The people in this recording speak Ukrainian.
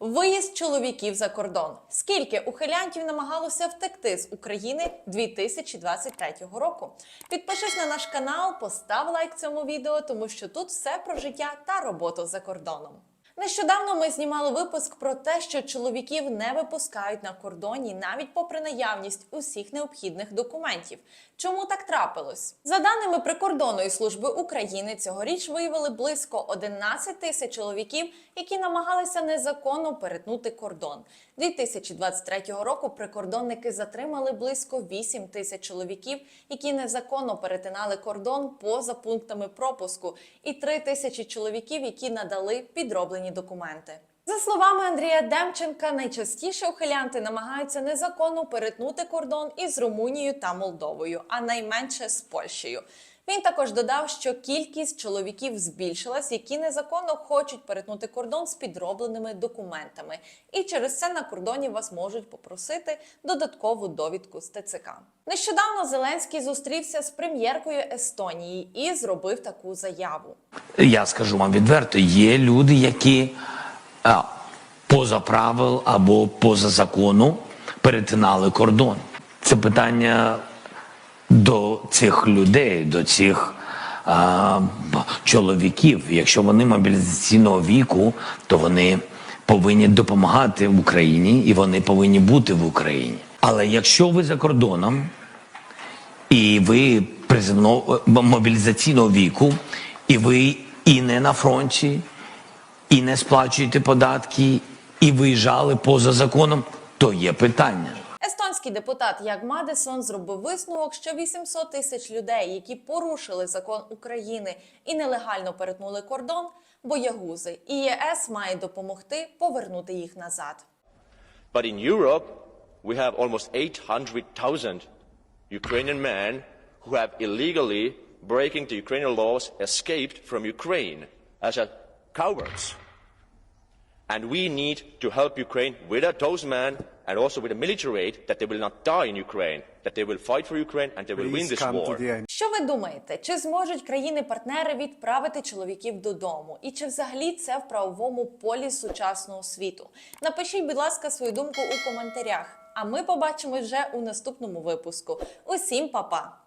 Виїзд чоловіків за кордон. Скільки ухилянтів намагалося втекти з України 2023 року? Підпишись на наш канал, постав лайк цьому відео, тому що тут все про життя та роботу за кордоном. Нещодавно ми знімали випуск про те, що чоловіків не випускають на кордоні навіть попри наявність усіх необхідних документів. Чому так трапилось? За даними прикордонної служби України, цьогоріч виявили близько 11 тисяч чоловіків, які намагалися незаконно перетнути кордон. 2023 року прикордонники затримали близько 8 тисяч чоловіків, які незаконно перетинали кордон поза пунктами пропуску, і 3 тисячі чоловіків, які надали підроблені документи. За словами Андрія Демченка, найчастіше ухилянти намагаються незаконно перетнути кордон із Румунією та Молдовою, а найменше з Польщею. Він також додав, що кількість чоловіків збільшилась, які незаконно хочуть перетнути кордон з підробленими документами, і через це на кордоні вас можуть попросити додаткову довідку з ТЦК. Нещодавно Зеленський зустрівся з прем'єркою Естонії і зробив таку заяву. Я скажу вам відверто, є люди, які а, поза правил або поза закону перетинали кордон. Це питання до цих людей, до цих а, чоловіків. Якщо вони мобілізаційного віку, то вони повинні допомагати в Україні і вони повинні бути в Україні. Але якщо ви за кордоном, і ви приземно мобілізаційного віку, і ви і не на фронті, і не сплачуєте податки, і виїжджали поза законом, то є питання. Естонський депутат Як Мадесон зробив висновок, що 800 тисяч людей, які порушили закон України і нелегально перетнули кордон, боягузи, і ЄС має допомогти повернути їх назад. But in Europe, we have almost 800,000 Ukrainian men who have illegally, breaking the Ukrainian laws, escaped from Ukraine as a cowards. And we need to help Ukraine with those men and also with a military aid that they will not die in Ukraine, that they will fight for Ukraine and they will win this war. Що ви думаєте, чи зможуть країни-партнери відправити чоловіків додому? І чи взагалі це в правовому полі сучасного світу? Напишіть, будь ласка, свою думку у коментарях. А ми побачимось вже у наступному випуску. Усім па-па!